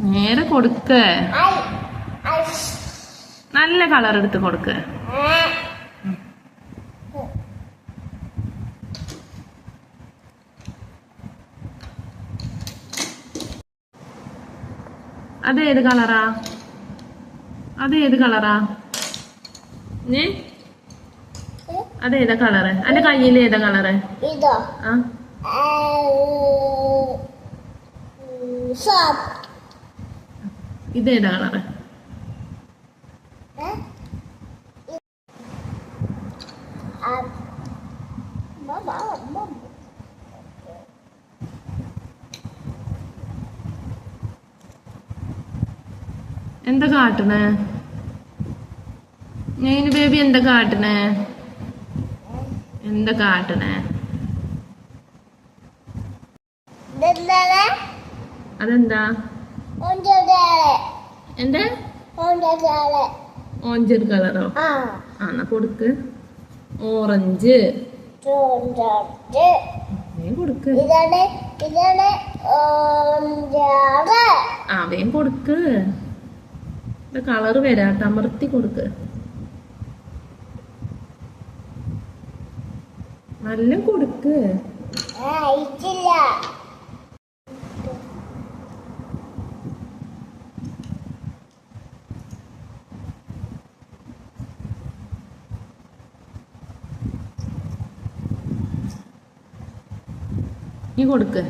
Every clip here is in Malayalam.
നേരെ കൊടുക്ക. നല്ല കളർ എടുത്ത് കൊടുക്ക. അത് ഏത് കളറാ? അത് ഏത് കളറാ? ഏ ഏതാ കളറ്? അന്റെ കയ്യിൽ ഏതാ കളറ്? ആ. ഇതേതാ കളറ് എന്താ കാട്ടണേ? നെയ്ന് ബേബി എന്താ കാട്ടണേ? എന്താ കാട്ടണേ? അതെന്താ? ഓഞ്ചർ കളറോ? ആ. കൊടുക്ക്. ഓറഞ്ച്. കൊടുക്ക്. ആ വേഗം കൊടുക്ക്. കളറ് വരാട്ട. അമർത്തി കൊടുക്ക്. നല്ല കൊടുക്ക്. നീ കൊടുക്ക്.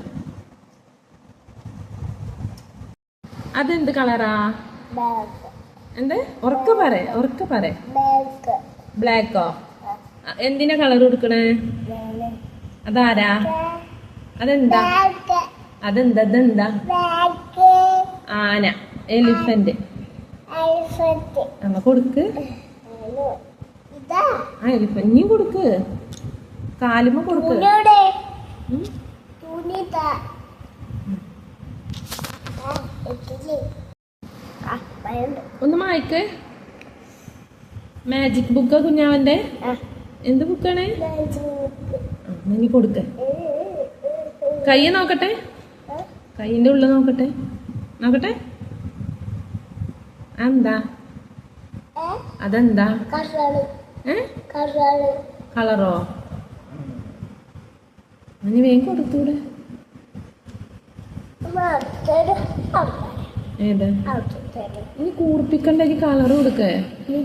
അതെന്ത് കളറാ? എന്ത്? ഉറക്ക പറ ഉറക്ക പറ ബ്ലാക്കോ? എന്തിനാ കളർ കൊടുക്കണേ? അതാരാ? അതെന്താ? അതെന്താ അതെന്താ ആന എലിഫന്റ്. കൊടുക്ക്. ആ എലിഫന്റ് നീ കൊടുക്ക്. കാലുമ്മ കൊടുക്ക്. ഒന്ന് മായ്ക്ക്. മാജിക് ബുക്കാ കുഞ്ഞാവന്റെ എന്ത് ബുക്കാണ് നീ കൊടുക്ക. കൈ നോക്കട്ടെ? കൈയിന്റെ ഉള്ളിൽ നോക്കട്ടെ? നോക്കട്ടെ? എന്താ അതെന്താ? കളറോ നീ വേഗം കൊടുത്തൂടെ. ഏത്? ഇനി നീ കൂർപ്പിക്കണ്ടെങ്കി കളർ കൊടുക്കേ നീ